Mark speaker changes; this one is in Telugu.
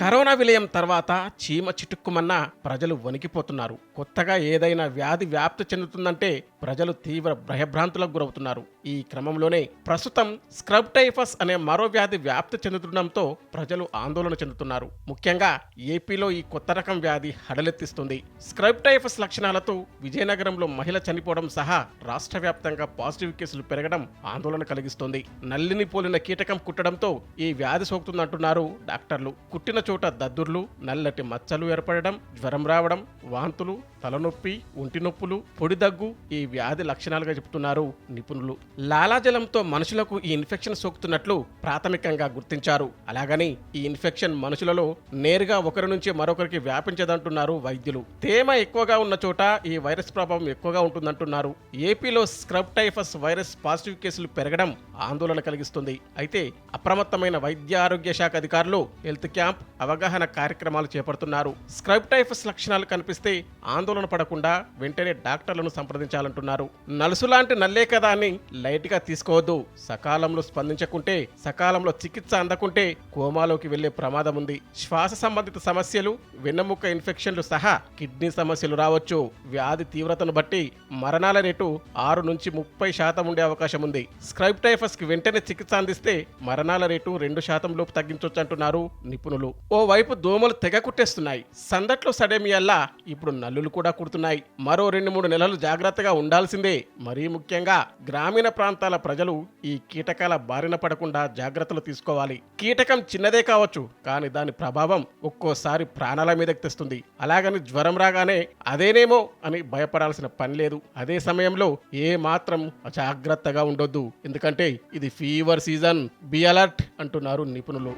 Speaker 1: కరోనా విలయం తర్వాత చీమ చిటుక్కుమన్న ప్రజలు వణికిపోతున్నారు. కొత్తగా ఏదైనా వ్యాధి వ్యాప్తి చెందుతుందంటే ప్రజలు తీవ్ర భయభ్రాంతులకు గురవుతున్నారు. ఈ క్రమంలోనే ప్రస్తుతం స్క్రబ్ టైఫస్ అనే మరో వ్యాధి వ్యాప్తి చెందుతుండటంతో ప్రజలు ఆందోళన చెందుతున్నారు. ముఖ్యంగా ఏపీలో ఈ కొత్త రకం వ్యాధి హడలెత్తిస్తుంది. స్క్రబ్ టైఫస్ లక్షణాలతో విజయనగరంలో మహిళ చనిపోవడం సహా రాష్ట్ర వ్యాప్తంగా పాజిటివ్ కేసులు పెరగడం ఆందోళన కలిగిస్తుంది. నల్లిని పోలిన కీటకం కుట్టడంతో ఈ వ్యాధి సోకుతుందంటున్నారు డాక్టర్లు. కుట్టిన చోట దద్దుర్లు నల్లటి మచ్చలు ఏర్పడడం జ్వరం రావడం వాంతులు తలనొప్పి ఒంటి నొప్పులు పొడి దగ్గు ఈ వ్యాధి లక్షణాలుగా చెబుతున్నారు నిపుణులు. లాలాజలంతో మనుషులకు ఈ ఇన్ఫెక్షన్ సోకుతున్నట్లు ప్రాథమికంగా గుర్తించారు. అలాగని ఈ ఇన్ఫెక్షన్ మనుషులలో నేరుగా ఒకరి నుంచి మరొకరికి వ్యాపించదంటున్నారు వైద్యులు. తేమ ఎక్కువగా ఉన్న చోట ఈ వైరస్ ప్రభావం ఎక్కువగా ఉంటుందంటున్నారు. ఏపీలో స్క్రబ్ టైఫస్ వైరస్ పాజిటివ్ కేసులు పెరగడం ఆందోళన కలిగిస్తుంది. అయితే అప్రమత్తమైన వైద్య ఆరోగ్య శాఖ అధికారులు హెల్త్ క్యాంప్ అవగాహన కార్యక్రమాలు చేపడుతున్నారు. స్క్రబ్ టైఫస్ లక్షణాలు కనిపిస్తే ఆందోళన పడకుండా వెంటనే డాక్టర్లను సంప్రదించాలంటున్నారు. నలుసు లాంటి నల్లే కదా అని లైట్గా తీసుకోవద్దు. సకాలంలో స్పందించకుంటే సకాలంలో చికిత్స అందకుంటే కోమాలోకి వెళ్ళే ప్రమాదం ఉంది. శ్వాస సంబంధిత సమస్యలు వెన్నెముక ఇన్ఫెక్షన్లు సహా కిడ్నీ సమస్యలు రావచ్చు. వ్యాధి తీవ్రతను బట్టి మరణాల రేటు ఆరు నుంచి ముప్పై శాతం ఉండే అవకాశం ఉంది. స్క్రైబ్ టైఫస్కి వెంటనే చికిత్స అందిస్తే మరణాల రేటు రెండు శాతం లోపు తగ్గించవచ్చు అంటున్నారు నిపుణులు. ఓ వైపు దోమలు తెగ కుట్టేస్తున్నాయి. సందట్లో సడేమియల్లా ఇప్పుడు నల్లులు కూడా కుడుతున్నాయి. మరో రెండు మూడు నెలలు జాగ్రత్తగా ఉండాల్సిందే. మరీ ముఖ్యంగా గ్రామీణ ప్రాంతాల ప్రజలు ఈ కీటకాల బారిన పడకుండా జాగ్రత్తలు తీసుకోవాలి. కీటకం చిన్నదే కావచ్చు కానీ దాని ప్రభావం ఒక్కోసారి ప్రాణాల మీదకి తెస్తుంది. అలాగని జ్వరం రాగానే అదేనేమో అని భయపడాల్సిన పని లేదు. అదే సమయంలో ఏ మాత్రం అజాగ్రత్తగా ఉండొద్దు. ఎందుకంటే ఇది ఫీవర్ సీజన్. బి అలర్ట్ అంటున్నారు నిపుణులు.